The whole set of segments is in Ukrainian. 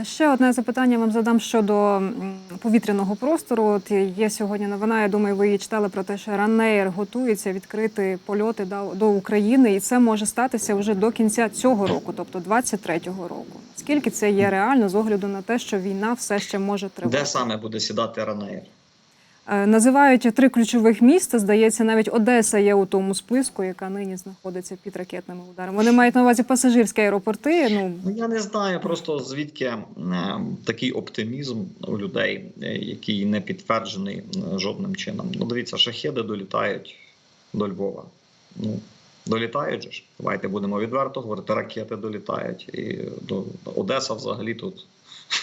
Е, Ще одне запитання вам задам щодо повітряного простору. От є сьогодні новина. Я думаю, ви її читали про те, що Ранеєр готується відкрити польоти до- України, і це може статися вже до кінця цього року, тобто 23-го року. Скільки це є реально з огляду на те, що війна все ще може тривати? Де саме буде сідати Ранеєр? Е, Називають три ключових міста. Здається, навіть Одеса є у тому списку, яка нині знаходиться під ракетними ударами. Вони мають на увазі пасажирські аеропорти. Ну Ну я не знаю просто звідки е, такий оптимізм у людей, е, який не підтверджений жодним чином. Ну дивіться, шахеди долітають до Львова. Ну долітають ж. Давайте будемо відверто говорити. Ракети долітають, і до Одеса взагалі тут.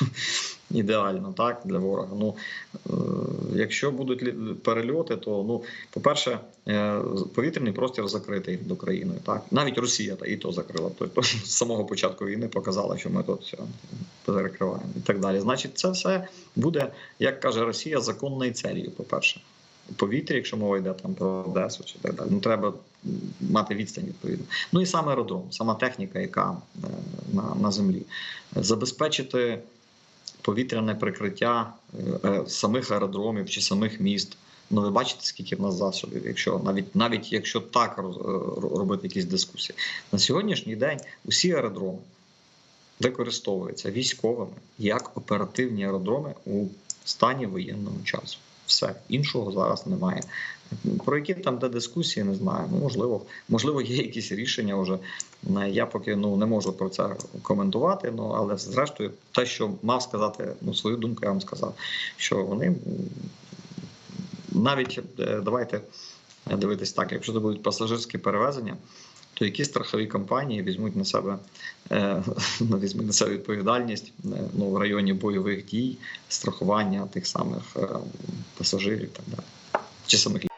Ідеально, так, для ворога. Ну, е, якщо будуть перельоти, то ну, по-перше, е, повітряний простір закритий до країни. Так, навіть Росія та і то закрила. Тобто з самого початку війни показала, що ми тут перекриваємо і так далі. Значить, це все буде, як каже Росія, законною целью. По перше, повітря, якщо мова йде там про Одесу чи так далі. Ну треба мати відстань відповідно. Ну і сам аеродром, сама техніка, яка е, на, на землі, забезпечити повітряне прикриття е, е, самих аеродромів чи самих міст. Ну, ви бачите, скільки в нас засобів, якщо навіть навіть якщо так е, робити якісь дискусії. На сьогоднішній день усі аеродроми використовуються військовими як оперативні аеродроми у стані воєнного часу. Все іншого зараз немає. Про які там де дискусії, не знаю. Ну можливо, можливо, є якісь рішення вже. Е, Я поки ну не можу про це коментувати. Ну але зрештою, те, що мав сказати, ну свою думку, я вам сказав, що вони навіть е, давайте дивитись так, якщо це будуть пасажирські перевезення. То які страхові компанії візьмуть на себе е, візьмуть на себе відповідальність е, ну, в районі бойових дій, страхування тих самих е, пасажирів і так далі, чи самих